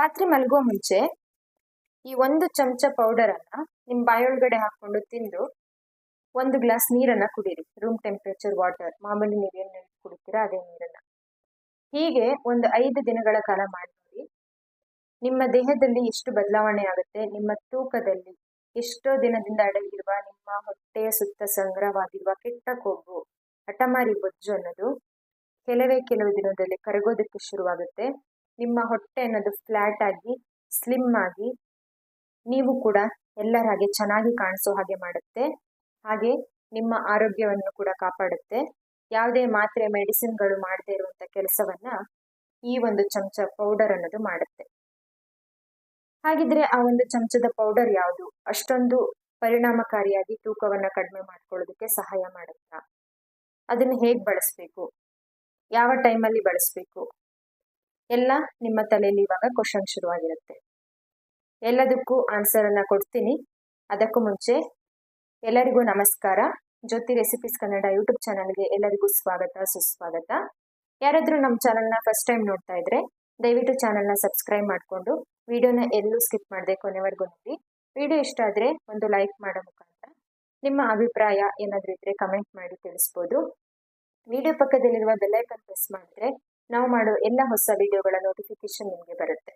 ರಾತ್ರಿ ಮಲಗೋ ಮುಂಚೆ ಈ ಒಂದು ಚಮಚ ಪೌಡರನ್ನು ನಿಮ್ಮ ಬಾಯೊಳಗಡೆ ಹಾಕೊಂಡು ತಿಂದು ಒಂದು ಗ್ಲಾಸ್ ನೀರನ್ನ ಕುಡೀರಿ. ರೂಮ್ ಟೆಂಪ್ರೇಚರ್ ವಾಟರ್ ಮಾಮೂಲಿ ನೀವೇನು ಕುಡಿತೀರಾ ಅದೇ ನೀರನ್ನ. ಹೀಗೆ ಒಂದು ಐದು ದಿನಗಳ ಕಾಲ ಮಾಡಿ ನಿಮ್ಮ ದೇಹದಲ್ಲಿ ಎಷ್ಟು ಬದಲಾವಣೆ ಆಗುತ್ತೆ, ನಿಮ್ಮ ತೂಕದಲ್ಲಿ ಎಷ್ಟೋ ದಿನದಿಂದ ಅಡಗಿರುವ, ನಿಮ್ಮ ಹೊಟ್ಟೆಯ ಸುತ್ತ ಸಂಗ್ರಹವಾಗಿರುವ ಕೆಟ್ಟ ಕೊಬ್ಬು, ಹಠಮಾರಿ ಬೊಜ್ಜು ಅನ್ನೋದು ಕೆಲವೇ ಕೆಲವು ದಿನದಲ್ಲಿ ಕರಗೋದಕ್ಕೆ ಶುರುವಾಗುತ್ತೆ. ನಿಮ್ಮ ಹೊಟ್ಟೆ ಅನ್ನೋದು ಫ್ಲ್ಯಾಟ್ ಆಗಿ ಸ್ಲಿಮ್ ಆಗಿ, ನೀವು ಕೂಡ ಎಲ್ಲರ ಹಾಗೆ ಚೆನ್ನಾಗಿ ಕಾಣಿಸೋ ಹಾಗೆ ಮಾಡುತ್ತೆ. ಹಾಗೆ ನಿಮ್ಮ ಆರೋಗ್ಯವನ್ನು ಕೂಡ ಕಾಪಾಡುತ್ತೆ. ಯಾವುದೇ ಮಾತ್ರೆ, ಮೆಡಿಸಿನ್ಗಳು ಮಾಡದೇ ಇರುವಂಥ ಕೆಲಸವನ್ನ ಈ ಒಂದು ಚಮಚ ಪೌಡರ್ ಅನ್ನೋದು ಮಾಡುತ್ತೆ. ಹಾಗಿದ್ರೆ ಆ ಒಂದು ಚಮಚದ ಪೌಡರ್ ಯಾವುದು? ಅಷ್ಟೊಂದು ಪರಿಣಾಮಕಾರಿಯಾಗಿ ತೂಕವನ್ನ ಕಡಿಮೆ ಮಾಡ್ಕೊಳ್ಳೋದಕ್ಕೆ ಸಹಾಯ ಮಾಡುತ್ತಾ? ಅದನ್ನು ಹೇಗೆ ಬಳಸಬೇಕು? ಯಾವ ಟೈಮಲ್ಲಿ ಬಳಸಬೇಕು? ಎಲ್ಲ ನಿಮ್ಮ ತಲೆಯಲ್ಲಿ ಇವಾಗ ಕ್ವಶನ್ ಶುರುವಾಗಿರುತ್ತೆ. ಎಲ್ಲದಕ್ಕೂ ಆನ್ಸರನ್ನು ಕೊಡ್ತೀನಿ. ಅದಕ್ಕೂ ಮುಂಚೆ ಎಲ್ಲರಿಗೂ ನಮಸ್ಕಾರ. ಜ್ಯೋತಿ ರೆಸಿಪೀಸ್ ಕನ್ನಡ ಯೂಟ್ಯೂಬ್ ಚಾನಲ್ಗೆ ಎಲ್ಲರಿಗೂ ಸ್ವಾಗತ, ಸುಸ್ವಾಗತ. ಯಾರಾದರೂ ನಮ್ಮ ಚಾನಲ್ನ ಫಸ್ಟ್ ಟೈಮ್ ನೋಡ್ತಾ ಇದ್ರೆ, ದಯವಿಟ್ಟು ಚಾನಲ್ನ ಸಬ್ಸ್ಕ್ರೈಬ್ ಮಾಡಿಕೊಂಡು ವಿಡಿಯೋನ ಎಲ್ಲೂ ಸ್ಕಿಪ್ ಮಾಡದೆ ಕೊನೆವರೆಗೂ ನೋಡಿ. ವಿಡಿಯೋ ಇಷ್ಟ ಆದರೆ ಒಂದು ಲೈಕ್ ಮಾಡೋ ಮುಖಾಂತರ ನಿಮ್ಮ ಅಭಿಪ್ರಾಯ ಏನಾದರೂ ಇದ್ದರೆ ಕಮೆಂಟ್ ಮಾಡಿ ತಿಳಿಸ್ಬೋದು. ವಿಡಿಯೋ ಪಕ್ಕದಲ್ಲಿರುವ ಬೆಲ್ಲೈಕನ್ ಪ್ರೆಸ್ ಮಾಡಿದ್ರೆ ನಾವು ಮಾಡುವ ಎಲ್ಲ ಹೊಸ ವಿಡಿಯೋಗಳ ನೋಟಿಫಿಕೇಶನ್ ನಿಮಗೆ ಬರುತ್ತೆ.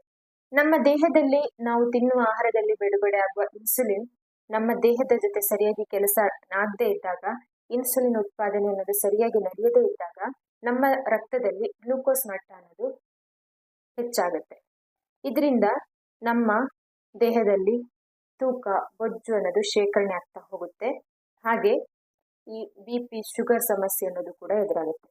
ನಮ್ಮ ದೇಹದಲ್ಲಿ ನಾವು ತಿನ್ನುವ ಆಹಾರದಲ್ಲಿ ಬಿಡುಗಡೆ ಆಗುವ ಇನ್ಸುಲಿನ್ ನಮ್ಮ ದೇಹದ ಜೊತೆ ಸರಿಯಾಗಿ ಕೆಲಸ ಆಗದೇ ಇದ್ದಾಗ ಇನ್ಸುಲಿನ್ ಉತ್ಪಾದನೆ ಅನ್ನೋದು ಸರಿಯಾಗಿ ನಡೆಯದೇ ಇದ್ದಾಗ ನಮ್ಮ ರಕ್ತದಲ್ಲಿ ಗ್ಲೂಕೋಸ್ ಮಟ್ಟ ಅನ್ನೋದು ಹೆಚ್ಚಾಗುತ್ತೆ. ಇದರಿಂದ ನಮ್ಮ ದೇಹದಲ್ಲಿ ತೂಕ, ಬೊಜ್ಜು ಅನ್ನೋದು ಶೇಖರಣೆ ಆಗ್ತಾ ಹೋಗುತ್ತೆ. ಹಾಗೆ ಈ ಬಿ ಪಿ ಶುಗರ್ ಸಮಸ್ಯೆ ಅನ್ನೋದು ಕೂಡ ಎದುರಾಗುತ್ತೆ.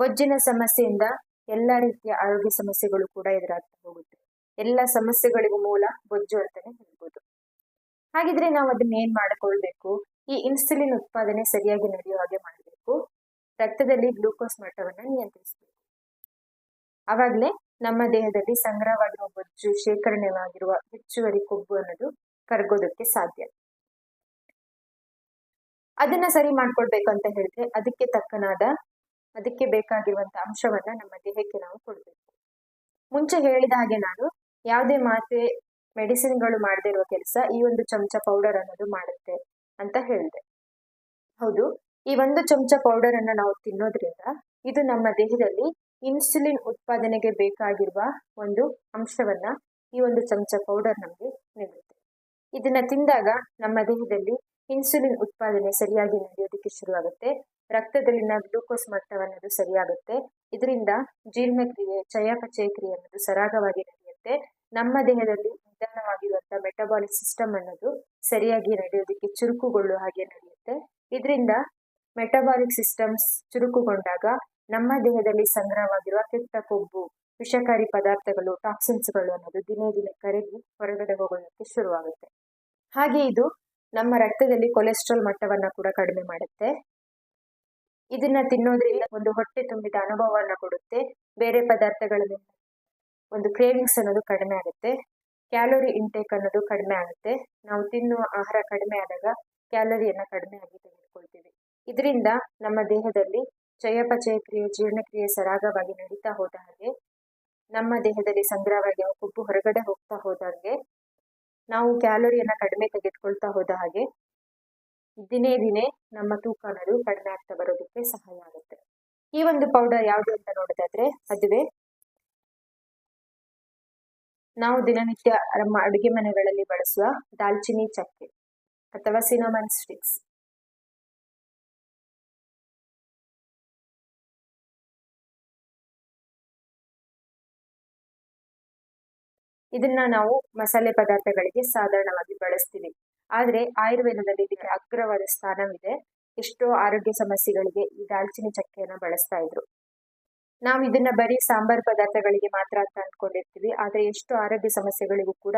ಬೊಜ್ಜಿನ ಸಮಸ್ಯೆಯಿಂದ ಎಲ್ಲ ರೀತಿಯ ಆರೋಗ್ಯ ಸಮಸ್ಯೆಗಳು ಕೂಡ ಎದುರಾಗ್ತಾ ಹೋಗುತ್ತೆ. ಎಲ್ಲ ಸಮಸ್ಯೆಗಳಿಗೂ ಮೂಲ ಬೊಜ್ಜು ಅಂತಾನೆ ಹೇಳ್ಬೋದು. ಹಾಗಿದ್ರೆ ನಾವು ಅದನ್ನ ಏನ್ ಮಾಡ್ಕೊಳ್ಬೇಕು? ಈ ಇನ್ಸುಲಿನ್ ಉತ್ಪಾದನೆ ಸರಿಯಾಗಿ ನಡೆಯುವ ಹಾಗೆ ಮಾಡಬೇಕು. ರಕ್ತದಲ್ಲಿ ಗ್ಲೂಕೋಸ್ ಮಟ್ಟವನ್ನ ನಿಯಂತ್ರಿಸಬೇಕು. ಆವಾಗಲೇ ನಮ್ಮ ದೇಹದಲ್ಲಿ ಸಂಗ್ರಹವಾಗಿರುವ ಬೊಜ್ಜು ಶೇಖರಣೆವಾಗಿರುವ ಹೆಚ್ಚುವರಿ ಕೊಬ್ಬು ಅನ್ನೋದು ಕರಗೋದಕ್ಕೆ ಸಾಧ್ಯ. ಅದನ್ನ ಸರಿ ಮಾಡ್ಕೊಳ್ಬೇಕು ಅಂತ ಹೇಳಿದ್ರೆ ಅದಕ್ಕೆ ತಕ್ಕನಾದ ಅದಕ್ಕೆ ಬೇಕಾಗಿರುವಂತ ಅಂಶವನ್ನ ನಮ್ಮ ದೇಹಕ್ಕೆ ನಾವು ಕೊಡಬೇಕು. ಮುಂಚೆ ಹೇಳಿದ ಹಾಗೆ ನಾನು ಯಾವುದೇ ಮಾತ್ರೆ, ಮೆಡಿಸಿನ್ಗಳು ಮಾಡದೇ ಇರುವ ಕೆಲಸ ಈ ಒಂದು ಚಮಚ ಪೌಡರ್ ಅನ್ನೋದು ಮಾಡುತ್ತೆ ಅಂತ ಹೇಳಿದೆ. ಹೌದು, ಈ ಒಂದು ಚಮಚ ಪೌಡರ್ ಅನ್ನ ನಾವು ತಿನ್ನೋದ್ರಿಂದ ಇದು ನಮ್ಮ ದೇಹದಲ್ಲಿ ಇನ್ಸುಲಿನ್ ಉತ್ಪಾದನೆಗೆ ಬೇಕಾಗಿರುವ ಒಂದು ಅಂಶವನ್ನ ಈ ಒಂದು ಚಮಚ ಪೌಡರ್ ನಮಗೆ ನೀಡುತ್ತೆ. ಇದನ್ನ ತಿಂದಾಗ ನಮ್ಮ ದೇಹದಲ್ಲಿ ಇನ್ಸುಲಿನ್ ಉತ್ಪಾದನೆ ಸರಿಯಾಗಿ ನಡೆಯೋದಕ್ಕೆ ಶುರುವಾಗುತ್ತೆ. ರಕ್ತದಲ್ಲಿನ ಗ್ಲೂಕೋಸ್ ಮಟ್ಟವನ್ನು ಸರಿಯಾಗುತ್ತೆ. ಇದರಿಂದ ಜೀರ್ಣಕ್ರಿಯೆ ಚಯಾಪಚಯ ಕ್ರಿಯೆ ಅನ್ನೋದು ಸರಾಗವಾಗಿ ನಡೆಯುತ್ತೆ. ನಮ್ಮ ದೇಹದಲ್ಲಿ ನಿಧಾನವಾಗಿರುವಂತಹ ಮೆಟಬಾಲಿಕ್ ಸಿಸ್ಟಮ್ ಅನ್ನೋದು ಸರಿಯಾಗಿ ನಡೆಯೋದಕ್ಕೆ ಚುರುಕುಗೊಳ್ಳುವ ಹಾಗೆ ನಡೆಯುತ್ತೆ. ಇದರಿಂದ ಮೆಟಬಾಲಿಕ್ ಸಿಸ್ಟಮ್ಸ್ ಚುರುಕುಗೊಂಡಾಗ ನಮ್ಮ ದೇಹದಲ್ಲಿ ಸಂಗ್ರಹವಾಗಿರುವ ಕೆಟ್ಟ ಕೊಬ್ಬು, ವಿಷಕಾರಿ ಪದಾರ್ಥಗಳು, ಟಾಕ್ಸಿನ್ಸ್ಗಳು ಅನ್ನೋದು ದಿನೇ ದಿನೇ ಕರಗಿ ಹೊರಗಡೆ ಹೋಗೋದಕ್ಕೆ ಶುರುವಾಗುತ್ತೆ. ಹಾಗೆ ಇದು ನಮ್ಮ ರಕ್ತದಲ್ಲಿ ಕೊಲೆಸ್ಟ್ರಾಲ್ ಮಟ್ಟವನ್ನ ಕೂಡ ಕಡಿಮೆ ಮಾಡುತ್ತೆ. ಇದನ್ನ ತಿನ್ನೋದ್ರಿಂದ ಒಂದು ಹೊಟ್ಟೆ ತುಂಬಿದ ಅನುಭವವನ್ನ ಕೊಡುತ್ತೆ. ಬೇರೆ ಪದಾರ್ಥಗಳಲ್ಲಿ ಒಂದು ಕ್ರೇವಿಂಗ್ಸ್ ಅನ್ನೋದು ಕಡಿಮೆ ಆಗುತ್ತೆ. ಕ್ಯಾಲೋರಿ ಇಂಟೇಕ್ ಅನ್ನೋದು ಕಡಿಮೆ ಆಗುತ್ತೆ. ನಾವು ತಿನ್ನುವ ಆಹಾರ ಕಡಿಮೆ ಆದಾಗ ಕ್ಯಾಲೋರಿಯನ್ನ ಕಡಿಮೆ ಆಗಿ ತೆಗೆದುಕೊಳ್ತೀವಿ. ಇದರಿಂದ ನಮ್ಮ ದೇಹದಲ್ಲಿ ಚಯಾಪಚಯ ಕ್ರಿಯೆ, ಜೀರ್ಣಕ್ರಿಯೆ ಸರಾಗವಾಗಿ ನಡೀತಾ ಹೋದ ಹಾಗೆ, ನಮ್ಮ ದೇಹದಲ್ಲಿ ಸಂಗ್ರಹವಾಗಿ ಕೊಬ್ಬು ಹೊರಗಡೆ ಹೋಗ್ತಾ ಹಾಗೆ, ನಾವು ಕ್ಯಾಲೋರಿಯನ್ನ ಕಡಿಮೆ ತೆಗೆದುಕೊಳ್ತಾ ಹೋದ ಹಾಗೆ ದಿನೇ ದಿನೇ ನಮ್ಮ ತೂಕ ಅನ್ನೋದು ಕಡಿಮೆ ಆಗ್ತಾ ಬರೋದಕ್ಕೆ ಸಹಾಯ ಆಗುತ್ತೆ. ಈ ಒಂದು ಪೌಡರ್ ಯಾವುದು ಅಂತ ನೋಡೋದಾದ್ರೆ ಅದುವೇ ನಾವು ದಿನನಿತ್ಯ ನಮ್ಮ ಅಡುಗೆ ಮನೆಗಳಲ್ಲಿ ಬಳಸುವ ದಾಲ್ಚಿನ್ನಿ ಚಕ್ಕೆ ಅಥವಾ ಸಿನಮನ್ ಸ್ಟಿಕ್ಸ್ ಇದನ್ನ ನಾವು ಮಸಾಲೆ ಪದಾರ್ಥಗಳಿಗೆ ಸಾಧಾರಣವಾಗಿ ಬಳಸ್ತೀವಿ. ಆದ್ರೆ ಆಯುರ್ವೇದದಲ್ಲಿ ಇದಕ್ಕೆ ಅಗ್ರವಾದ ಸ್ಥಾನವಿದೆ. ಎಷ್ಟೋ ಆರೋಗ್ಯ ಸಮಸ್ಯೆಗಳಿಗೆ ಈ ದಾಲ್ಚಿನ್ನಿ ಚಕ್ಕೆಯನ್ನ ಬಳಸ್ತಾ ಇದ್ರು. ನಾವು ಇದನ್ನ ಬರೀ ಸಾಂಬಾರ್ ಪದಾರ್ಥಗಳಿಗೆ ಮಾತ್ರ ಅಂತ ಅಂದ್ಕೊಂಡಿರ್ತೀವಿ ಆದರೆ ಎಷ್ಟು ಆರೋಗ್ಯ ಸಮಸ್ಯೆಗಳಿಗೂ ಕೂಡ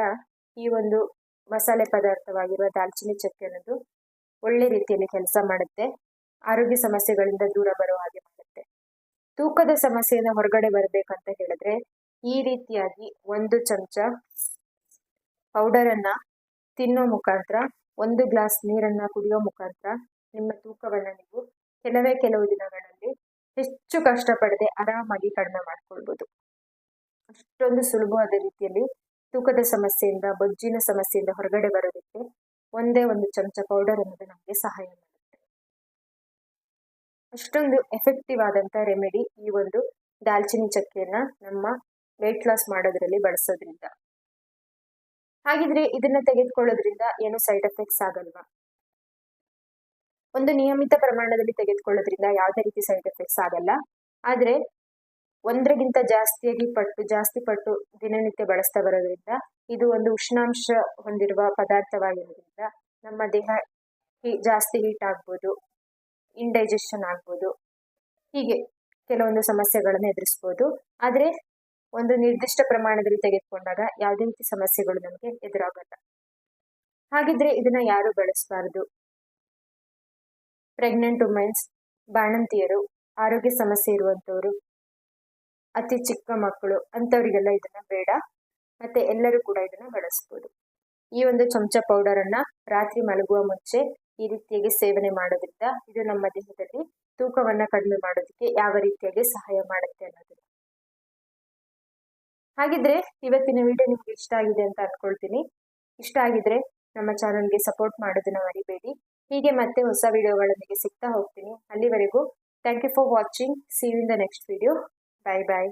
ಈ ಒಂದು ಮಸಾಲೆ ಪದಾರ್ಥವಾಗಿರುವ ದಾಲ್ಚಿನ್ನಿ ಚಕ್ಕೆ ಅನ್ನೋದು ಒಳ್ಳೆ ರೀತಿಯಲ್ಲಿ ಕೆಲಸ ಮಾಡುತ್ತೆ. ಆರೋಗ್ಯ ಸಮಸ್ಯೆಗಳಿಂದ ದೂರ ಬರೋ ಹಾಗೆ ಮಾಡುತ್ತೆ. ತೂಕದ ಸಮಸ್ಯೆಯಿಂದ ಹೊರಗಡೆ ಬರಬೇಕಂತ ಹೇಳಿದ್ರೆ ಈ ರೀತಿಯಾಗಿ ಒಂದು ಚಮಚ ಪೌಡರನ್ನು ತಿನ್ನೋ ಮುಖಾಂತರ, ಒಂದು ಗ್ಲಾಸ್ ನೀರನ್ನು ಕುಡಿಯೋ ಮುಖಾಂತರ ನಿಮ್ಮ ತೂಕವನ್ನು ನೀವು ಕೆಲವೇ ಕೆಲವು ದಿನಗಳಲ್ಲಿ ಹೆಚ್ಚು ಕಷ್ಟಪಡದೆ ಆರಾಮಾಗಿ ಕಡಿಮೆ ಮಾಡ್ಕೊಳ್ಬೋದು. ಅಷ್ಟೊಂದು ಸುಲಭವಾದ ರೀತಿಯಲ್ಲಿ ತೂಕದ ಸಮಸ್ಯೆಯಿಂದ, ಬೊಜ್ಜಿನ ಸಮಸ್ಯೆಯಿಂದ ಹೊರಗಡೆ ಬರೋದಕ್ಕೆ ಒಂದೇ ಒಂದು ಚಮಚ ಪೌಡರ್ ಅನ್ನೋದು ನಮಗೆ ಸಹಾಯ ಮಾಡುತ್ತೆ. ಅಷ್ಟೊಂದು ಎಫೆಕ್ಟಿವ್ ಆದಂಥ ರೆಮಿಡಿ ಈ ಒಂದು ದಾಲ್ಚಿನ್ನಿ ಚಕ್ಕೆಯನ್ನ ನಮ್ಮ ವೆಯ್ಟ್ ಲಾಸ್ ಮಾಡೋದ್ರಲ್ಲಿ ಬಳಸೋದ್ರಿಂದ. ಹಾಗಿದ್ರೆ ಇದನ್ನ ತೆಗೆದುಕೊಳ್ಳೋದ್ರಿಂದ ಏನು ಸೈಡ್ ಎಫೆಕ್ಟ್ಸ್ ಆಗಲ್ವಾ? ಒಂದು ನಿಯಮಿತ ಪ್ರಮಾಣದಲ್ಲಿ ತೆಗೆದುಕೊಳ್ಳೋದ್ರಿಂದ ಯಾವುದೇ ರೀತಿ ಸೈಡ್ ಎಫೆಕ್ಟ್ಸ್ ಆಗಲ್ಲ. ಆದರೆ ಒಂದರಿಗಿಂತ ಜಾಸ್ತಿಯಾಗಿ ಪಟ್ಟು, ಜಾಸ್ತಿ ಪಟ್ಟು ದಿನನಿತ್ಯ ಬಳಸ್ತಾ ಬರೋದ್ರಿಂದ ಇದು ಒಂದು ಉಷ್ಣಾಂಶ ಹೊಂದಿರುವ ಪದಾರ್ಥವಾಗಿರೋದ್ರಿಂದ ನಮ್ಮ ದೇಹ ಜಾಸ್ತಿ ಹೀಟ್ ಆಗ್ಬೋದು ಇಂಡೈಜೆಷನ್ ಆಗ್ಬೋದು, ಹೀಗೆ ಕೆಲವೊಂದು ಸಮಸ್ಯೆಗಳನ್ನು ಎದುರಿಸ್ಬೋದು. ಆದರೆ ಒಂದು ನಿರ್ದಿಷ್ಟ ಪ್ರಮಾಣದಲ್ಲಿ ತೆಗೆದುಕೊಂಡಾಗ ಯಾವುದೇ ರೀತಿ ಸಮಸ್ಯೆಗಳು ನಮಗೆ ಎದುರಾಗಲ್ಲ. ಹಾಗಿದ್ರೆ ಇದನ್ನ ಯಾರು ಬಳಸಬಾರದು? ಪ್ರೆಗ್ನೆಂಟ್ ವುಮೆನ್ಸ್ ಬಾಣಂತಿಯರು, ಆರೋಗ್ಯ ಸಮಸ್ಯೆ ಇರುವಂತವರು, ಅತಿ ಚಿಕ್ಕ ಮಕ್ಕಳು, ಅಂಥವರಿಗೆಲ್ಲ ಇದನ್ನ ಬೇಡ. ಮತ್ತೆ ಎಲ್ಲರೂ ಕೂಡ ಇದನ್ನ ಬಳಸ್ಬೋದು. ಈ ಒಂದು ಚಮಚ ಪೌಡರ್ ಅನ್ನ ರಾತ್ರಿ ಮಲಗುವ ಮುಂಚೆ ಈ ರೀತಿಯಾಗಿ ಸೇವನೆ ಮಾಡೋದ್ರಿಂದ ಇದು ನಮ್ಮ ದೇಹದಲ್ಲಿ ತೂಕವನ್ನ ಕಡಿಮೆ ಮಾಡೋದಕ್ಕೆ ಯಾವ ರೀತಿಯಾಗಿ ಸಹಾಯ ಮಾಡುತ್ತೆ ಅನ್ನೋದನ್ನ ಹಾಗಿದ್ರೆ ಇವತ್ತಿನ ವಿಡಿಯೋ ನಿಮ್ಗೆ ಇಷ್ಟ ಆಗಿದೆ ಅಂತ ಅಂದ್ಕೊಳ್ತೀನಿ ಇಷ್ಟ ಆಗಿದ್ರೆ ನಮ್ಮ ಚಾನಲ್ಗೆ ಸಪೋರ್ಟ್ ಮಾಡೋದನ್ನ ಮರಿಬೇಡಿ. ಹೀಗೆ ಮತ್ತೆ ಹೊಸ ವಿಡಿಯೋಗಳೊಂದಿಗೆ ಸಿಗ್ತಾ ಹೋಗ್ತೀನಿ. ಅಲ್ಲಿವರೆಗೂ thank you for watching see in the next video bye bye